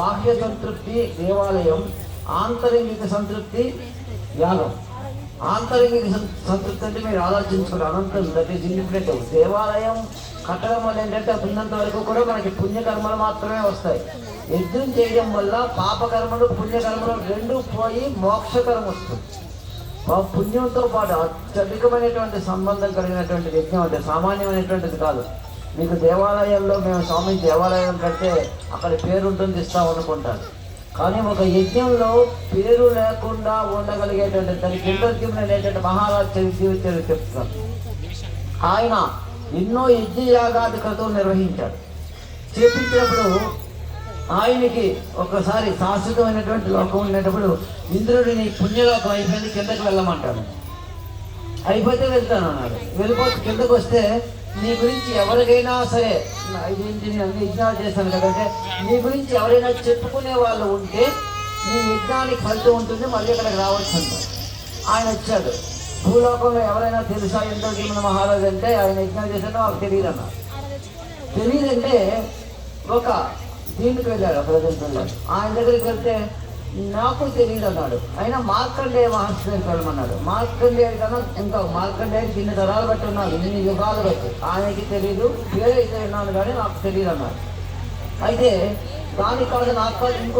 బాహ్య సంతృప్తి దేవాలయం ఆంతరింగిక సంతృప్తి యాగం. ఆంతరింగిక సంతృప్తి అంటే మీరు ఆలోచించుకోండి అనంతం దట్ ఈస్ ఇండిపెండెంట్ దేవాలయం కట్టడం వల్ల ఏంటంటే ఉన్నంత వరకు కూడా మనకి పుణ్యకర్మలు మాత్రమే వస్తాయి. యజ్ఞం చేయడం వల్ల పాపకర్మలు పుణ్యకర్మలు రెండు పోయి మోక్షకరం వస్తుంది. పుణ్యంతో పాటు అత్యధికమైనటువంటి సంబంధం కలిగినటువంటి యజ్ఞం అంటే సామాన్యమైనటువంటిది కాదు. మీకు దేవాలయాల్లో మేము స్వామి దేవాలయం కడితే అక్కడ పేరు ఉంటుంది ఇస్తాం అనుకుంటారు. కానీ ఒక యజ్ఞంలో పేరు లేకుండా ఉండగలిగేటువంటి దానికి ఇంద్రద్యుమ్న అనేటువంటి మహారాజ్ చరిత్ర చెప్తాను ఆయన ఎన్నో యజ్ఞ యాగాది క్రితం నిర్వహించాడు. చేపించినప్పుడు ఆయనకి ఒకసారి శాశ్వతమైనటువంటి లోకం ఉండేటప్పుడు ఇంద్రుడిని పుణ్యలోకం అయిపోయింది కిందకి వెళ్ళమంటాడు. అయిపోతే వెళ్తాను అన్నాడు వెళ్ళిపోతే కిందకు వస్తే నీ గురించి ఎవరికైనా సరే నా ఇదేంటి నేను అన్ని యజ్ఞాలు చేశాను కదంటే నీ గురించి ఎవరైనా చెప్పుకునే వాళ్ళు ఉంటే నీ యజ్ఞానికి ఫలితం ఉంటుంది మళ్ళీ ఇక్కడికి రావచ్చు అంటారు ఆయన వచ్చాడు. భూలోకంలో ఎవరైనా తెలుసా ఇంద్రజీవన మహారాజు అంటే ఆయన యజ్ఞాలు చేశాడో వాళ్ళకి తెలియదు అన్నారు తెలియదంటే ఒక దీనికి వెళ్ళాడు ప్రజెంట్ వెళ్ళాడు ఆయన దగ్గరికి వెళ్తే నాకు తెలియదు అన్నాడు అయినా మార్కండేయ మహర్షి దగ్గరికి వెళ్ళమన్నాడు మార్కండేయ కన్నా ఇంకా మార్కండే ఇన్ని తరాలు బట్టి ఉన్నాడు ఇన్ని యుగాలు బట్టి. ఆయనకి తెలియదు ఏదైతే ఉన్నాను కానీ నాకు తెలియదు అన్నాడు అయితే దాని కాదు నాకు కాదు ఇంకో